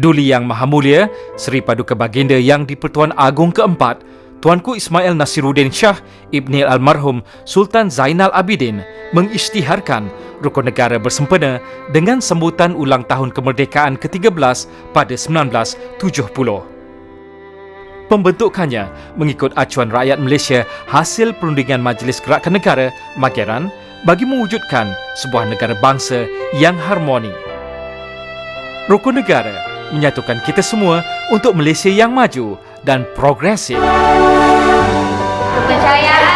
Duli Yang Maha Mulia, Seri Paduka Baginda Yang di-Pertuan Agong keempat, Tuanku Ismail Nasiruddin Shah Ibni Almarhum Sultan Zainal Abidin mengisytiharkan rukun negara bersempena dengan sambutan ulang tahun kemerdekaan ke-13 pada 1970. Pembentukannya mengikut acuan rakyat Malaysia hasil perundingan Majlis Gerakan Negara Mageran bagi mewujudkan sebuah negara bangsa yang harmoni. Rukun negara menyatukan kita semua untuk Malaysia yang maju dan progresif. Kepercayaan